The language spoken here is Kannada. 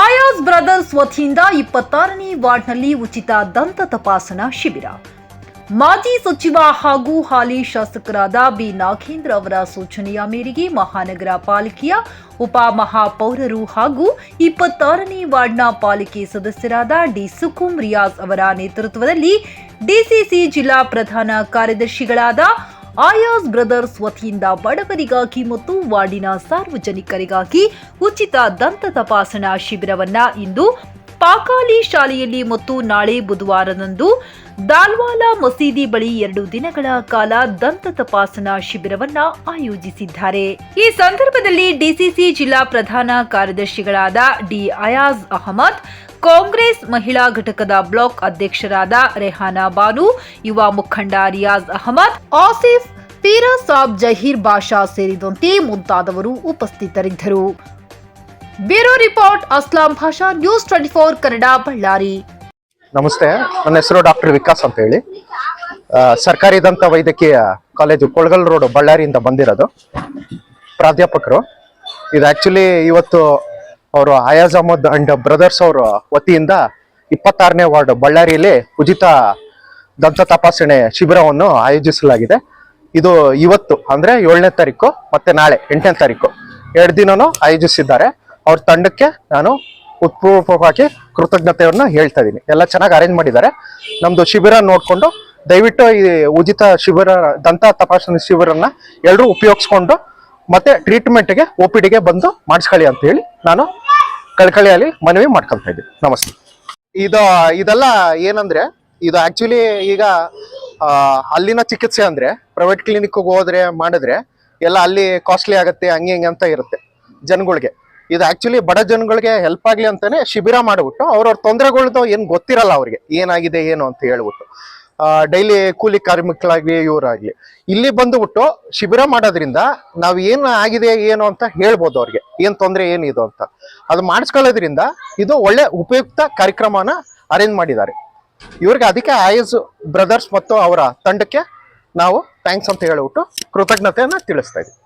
ಆಯಾಸ್ ಬ್ರದರ್ಸ್ ವತಿಯಿಂದ ಇಪ್ಪತ್ತಾರನೇ ವಾರ್ಡ್ನಲ್ಲಿ ಉಚಿತ ದಂತ ತಪಾಸಣಾ ಶಿಬಿರ. ಮಾಜಿ ಸಚಿವ ಹಾಗೂ ಹಾಲಿ ಶಾಸಕರಾದ ಬಿ. ನಾಗೇಂದ್ರ ಅವರ ಸೂಚನೆಯ ಮೇರೆಗೆ ಮಹಾನಗರ ಪಾಲಿಕೆಯ ಉಪಮಹಾಪೌರರು ಹಾಗೂ ಇಪ್ಪತ್ತಾರನೇ ವಾರ್ಡ್ನ ಪಾಲಿಕೆ ಸದಸ್ಯರಾದ ಡಿ. ಸುಕುಂ ರಿಯಾಜ್ ಅವರ ನೇತೃತ್ವದಲ್ಲಿ ಡಿಸಿಸಿ ಜಿಲ್ಲಾ ಪ್ರಧಾನ ಕಾರ್ಯದರ್ಶಿಗಳಾದ ಆಯಾಸ್ ಬ್ರದರ್ಸ್ ವತಿಯಿಂದ ಬಡವರಿಗಾಗಿ ಮತ್ತು ವಾರ್ಡಿನ ಸಾರ್ವಜನಿಕರಿಗಾಗಿ ಉಚಿತ ದಂತ ತಪಾಸಣಾ ಶಿಬಿರವನ್ನ ಇಂದು ಪಾಕಾಲಿ ಶಾಲೆಯಲ್ಲಿ ಮತ್ತು ನಾಳೆ ಬುಧವಾರದಂದು ದಾಲ್ವಾಲಾ ಮಸೀದಿ ಬಳಿ ಎರಡು ದಿನಗಳ ಕಾಲ ದಂತ ತಪಾಸಣಾ ಶಿಬಿರವನ್ನ ಆಯೋಜಿಸಿದ್ದಾರೆ. ಈ ಸಂದರ್ಭದಲ್ಲಿ ಡಿಸಿಸಿ ಜಿಲ್ಲಾ ಪ್ರಧಾನ ಕಾರ್ಯದರ್ಶಿಗಳಾದ ಡಿ ಅಯಾಜ್ ಅಹಮದ್ ಕಾಂಗ್ರೆಸ್ ಮಹಿಳಾ ಘಟಕದ ಬ್ಲಾಕ್ ಅಧ್ಯಕ್ಷರಾದ ರೆಹಾನಾ ಬಾನು, ಯುವ ಮುಖಂಡ ರಿಯಾಜ್ ಅಹಮದ್, ಆಸಿಫ್ ಪೀರಸಾಬ್ ಜಹೀರ್ ಬಾಷಾ ಸೇರಿದಂತೆ ಮುಂತಾದವರು ಉಪಸ್ಥಿತರಿದ್ದರು. Bureau report, Aslam Basha news twenty four, Kannada, Ballari. ನಮಸ್ತೆ, ನನ್ನ ಹೆಸರು ಡಾಕ್ಟರ್ ವಿಕಾಸ್ ಅಂತ ಹೇಳಿ ಸರ್ಕಾರಿ ದಂತ ವೈದ್ಯಕೀಯ ಕಾಲೇಜು ಕೊಳಗಲ್ ರೋಡ್ ಬಳ್ಳಾರಿಯಿಂದ ಬಂದಿರೋದು. ಪ್ರಾಧ್ಯಾಪಕರು. ಇದು ಆಕ್ಚುಲಿ ಇವತ್ತು ಅವರು ಅಯಾಜ್ ಅಹಮದ್ ಅಂಡ್ ಬ್ರದರ್ಸ್ ಅವರ ವತಿಯಿಂದ ಇಪ್ಪತ್ತಾರನೇ ವಾರ್ಡ್ ಬಳ್ಳಾರಿಯಲ್ಲಿ ಉಚಿತ ದಂತ ತಪಾಸಣೆ ಶಿಬಿರವನ್ನು ಆಯೋಜಿಸಲಾಗಿದೆ. ಇದು ಇವತ್ತು ಅಂದ್ರೆ ಏಳನೇ ತಾರೀಕು ಮತ್ತೆ ನಾಳೆ ಎಂಟನೇ ತಾರೀಕು ಎರಡು ದಿನನೂ ಆಯೋಜಿಸಿದ್ದಾರೆ. ಅವ್ರ ತಂಡಕ್ಕೆ ನಾನು ಉತ್ಪೂರ್ವಕವಾಗಿ ಕೃತಜ್ಞತೆಯನ್ನು ಹೇಳ್ತಾ ಇದ್ದೀನಿ. ಎಲ್ಲ ಚೆನ್ನಾಗಿ ಅರೇಂಜ್ ಮಾಡಿದ್ದಾರೆ. ನಮ್ದು ಶಿಬಿರ ನೋಡಿಕೊಂಡು ದಯವಿಟ್ಟು ಈ ಉಚಿತ ಶಿಬಿರ ದಂತ ತಪಾಸಣೆ ಶಿಬಿರನ್ನ ಎಲ್ಲರೂ ಉಪಯೋಗಿಸ್ಕೊಂಡು ಮತ್ತೆ ಟ್ರೀಟ್ಮೆಂಟ್ಗೆ ಒ ಪಿ ಡಿಗೆ ಬಂದು ಮಾಡಿಸ್ಕೊಳ್ಳಿ ಅಂತ ಹೇಳಿ ನಾನು ಕಳ್ಕಳಿಯಲ್ಲಿ ಮನವಿ ಮಾಡ್ಕೊಳ್ತಾ ಇದ್ದೀನಿ. ನಮಸ್ತೆ. ಇದು, ಇದೆಲ್ಲ ಏನಂದ್ರೆ, ಇದು ಆಕ್ಚುಲಿ ಈಗ ಅಲ್ಲಿನ ಚಿಕಿತ್ಸೆ ಅಂದ್ರೆ ಪ್ರೈವೇಟ್ ಕ್ಲಿನಿಕ್ ಹೋದ್ರೆ ಮಾಡಿದ್ರೆ, ಎಲ್ಲ ಅಲ್ಲಿ ಕಾಸ್ಟ್ಲಿ ಆಗುತ್ತೆ, ಹಂಗೆ ಹಿಂಗೆ ಅಂತ ಇರುತ್ತೆ ಜನಗಳಿಗೆ. ಇದು ಆಕ್ಚುಲಿ ಬಡ ಜನಗಳಿಗೆ ಹೆಲ್ಪ್ ಆಗಲಿ ಅಂತಾನೆ ಶಿಬಿರ ಮಾಡಿಬಿಟ್ಟು, ಅವ್ರವ್ರ ತೊಂದರೆಗಳ್ದು ಏನು ಗೊತ್ತಿರಲ್ಲ ಅವ್ರಿಗೆ, ಏನಾಗಿದೆ, ಏನು ಅಂತ ಹೇಳ್ಬಿಟ್ಟು. ಡೈಲಿ ಕೂಲಿ ಕಾರ್ಮಿಕರಾಗ್ಲಿ ಇವರಾಗ್ಲಿ. ಇಲ್ಲಿ ಬಂದುಬಿಟ್ಟು ಶಿಬಿರ ಮಾಡೋದ್ರಿಂದ ನಾವು ಏನು ಆಗಿದೆ, ಏನು ಅಂತ ಹೇಳ್ಬೋದು ಅವ್ರಿಗೆ. ಏನು ತೊಂದರೆ ಏನಿದು ಅಂತ. ಅದು ಮಾಡಿಸ್ಕೊಳ್ಳೋದ್ರಿಂದ ಇದು ಒಳ್ಳೆ ಉಪಯುಕ್ತ ಕಾರ್ಯಕ್ರಮನ ಅರೇಂಜ್ ಮಾಡಿದ್ದಾರೆ. ಇವ್ರಿಗೆ ಅದಕ್ಕೆ ಆಯಸ್ ಬ್ರದರ್ಸ್ ಮತ್ತು ಅವರ ತಂಡಕ್ಕೆ ನಾವು ಥ್ಯಾಂಕ್ಸ್ ಅಂತ ಹೇಳಿಬಿಟ್ಟು ಕೃತಜ್ಞತೆಯನ್ನು ತಿಳಿಸ್ತಾ ಇದ್ದೀವಿ.